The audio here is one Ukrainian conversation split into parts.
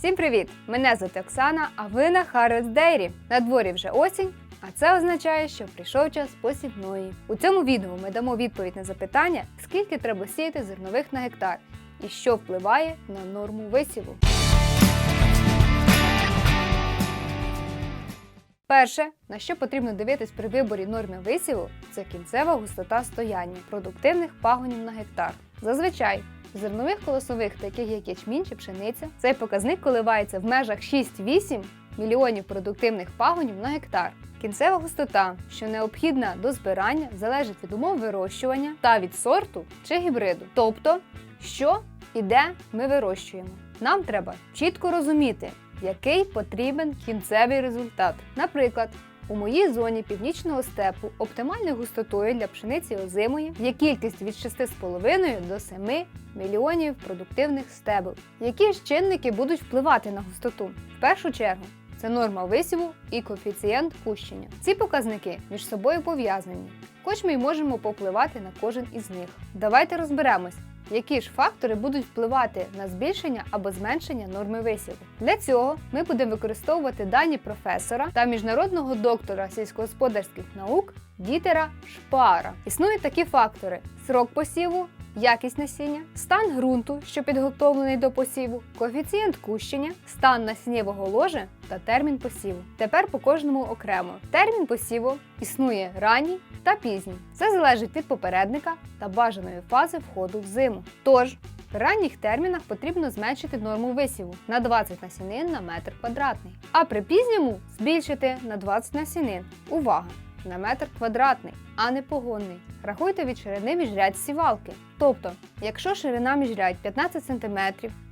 Всім привіт! Мене звати Оксана, а ви на Harvest Dairy. На дворі вже осінь, а це означає, що прийшов час посівної. У цьому відео ми дамо відповідь на запитання, скільки треба сіяти зернових на гектар і що впливає на норму висіву. Перше, на що потрібно дивитись при виборі норми висіву, це кінцева густота стояння продуктивних пагонів на гектар. Зазвичай зернових колосових, таких як ячмінь чи пшениця, цей показник коливається в межах 6-8 мільйонів продуктивних пагонів на гектар. Кінцева густота, що необхідна до збирання, залежить від умов вирощування та від сорту чи гібриду. Тобто, що і де ми вирощуємо. Нам треба чітко розуміти, який потрібен кінцевий результат. Наприклад, у моїй зоні північного степу оптимальною густотою для пшениці озимої є кількість від 6,5 до 7 мільйонів продуктивних стебел. Які ж чинники будуть впливати на густоту? В першу чергу це норма висіву і коефіцієнт кущення. Ці показники між собою пов'язані, хоч ми й можемо попливати на кожен із них. Давайте розберемось, які ж фактори будуть впливати на збільшення або зменшення норми висіву. Для цього ми будемо використовувати дані професора та міжнародного доктора сільськогосподарських наук Дітера Шпара. Існують такі фактори: срок посіву. Якість насіння, стан ґрунту, що підготовлений до посіву, коефіцієнт кущення, стан насіннєвого ложа та термін посіву. Тепер по кожному окремо. Термін посіву існує ранній та пізній. Це залежить від попередника та бажаної фази входу в зиму. Тож, в ранніх термінах потрібно зменшити норму висіву на 20 насінин на метр квадратний, а при пізньому збільшити на 20 насінин. Увага! на метр квадратний, а не погонний. Рахуйте від ширини міжрядь сівалки. Тобто, якщо ширина міжрядь 15 см,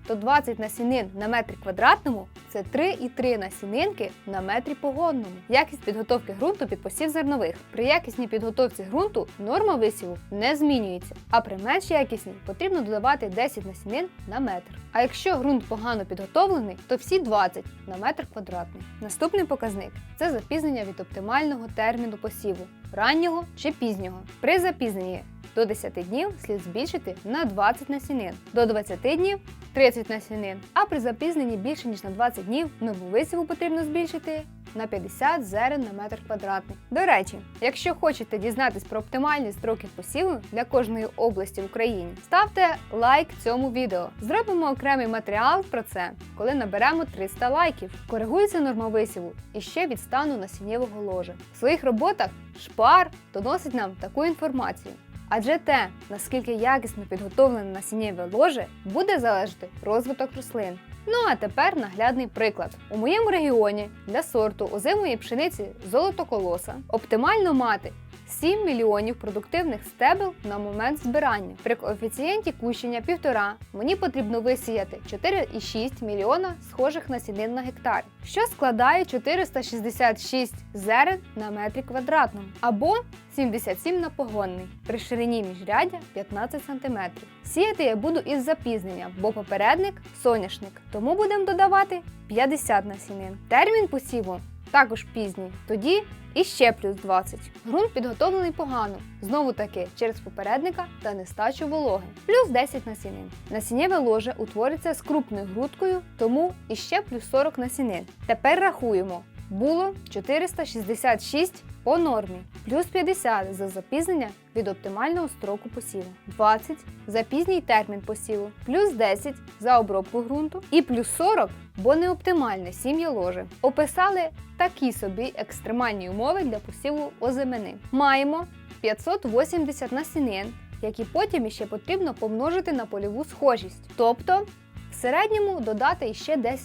то 20 насінин на метрі квадратному це 3,3 насінинки на метрі погонному. Якість підготовки ґрунту під посів зернових. При якісній підготовці ґрунту норма висіву не змінюється, а при менш якісній потрібно додавати 10 насінин на метр. А якщо ґрунт погано підготовлений, то всі 20 на метр квадратний. Наступний показник це запізнення від оптимального терміну посіву раннього чи пізнього. При запізненні до 10 днів слід збільшити на 20 насінин, до 20 днів 30 насінин. А при запізненні більше ніж на 20 днів нову висіву потрібно збільшити на 50 зерен на метр квадратний. До речі, якщо хочете дізнатись про оптимальні строки посіву для кожної області в Україні, ставте лайк цьому відео. Зробимо окремий матеріал про це, коли наберемо 300 лайків. Коригується норма висіву і ще від стану насіннєвого ложа. В своїх роботах шпар доносить нам таку інформацію. Адже те, наскільки якісно підготовлене насіннєве ложе, буде залежати розвиток рослин. Ну а тепер наглядний приклад. У моєму регіоні для сорту озимої пшениці золотоколоса оптимально мати 7 мільйонів продуктивних стебел на момент збирання. При коефіцієнті кущення 1,5 мені потрібно висіяти 4,6 мільйона схожих насінин на гектар, що складає 466 зерен на метрі квадратному або 77 на погонний при ширині міжряддя 15 см. Сіяти я буду із запізненням, бо попередник соняшник, тому будемо додавати 50 насінин. Термін посіву також пізній, тоді іще плюс 20. Грунт підготовлений погано, знову таки через попередника та нестачу вологи, плюс 10 насінин. Насіннєве ложе утвориться з крупною грудкою, тому іще плюс 40 насінин. Тепер рахуємо. Було 466 по нормі, плюс 50 за запізнення від оптимального строку посіву, 20 за пізній термін посіву, плюс 10 за обробку ґрунту і плюс 40, бо не оптимальне сім'я ложе. Описали такі собі екстремальні умови для посіву озимини. Маємо 580 насінин, які потім іще потрібно помножити на польову схожість, тобто в середньому додати іще 10%.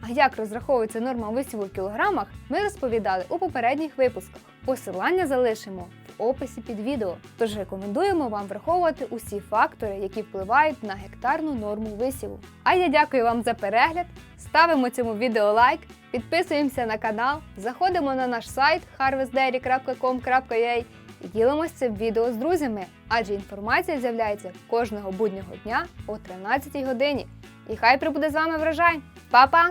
А як розраховується норма висіву в кілограмах, ми розповідали у попередніх випусках. Посилання залишимо в описі під відео. Тож рекомендуємо вам враховувати усі фактори, які впливають на гектарну норму висіву. А я дякую вам за перегляд. Ставимо цьому відео лайк, підписуємося на канал, заходимо на наш сайт harvestdairy.com.ua і ділимося цим відео з друзями, адже інформація з'являється кожного буднього дня о 13 годині. І хай прибуде з вами врожай! Па-па!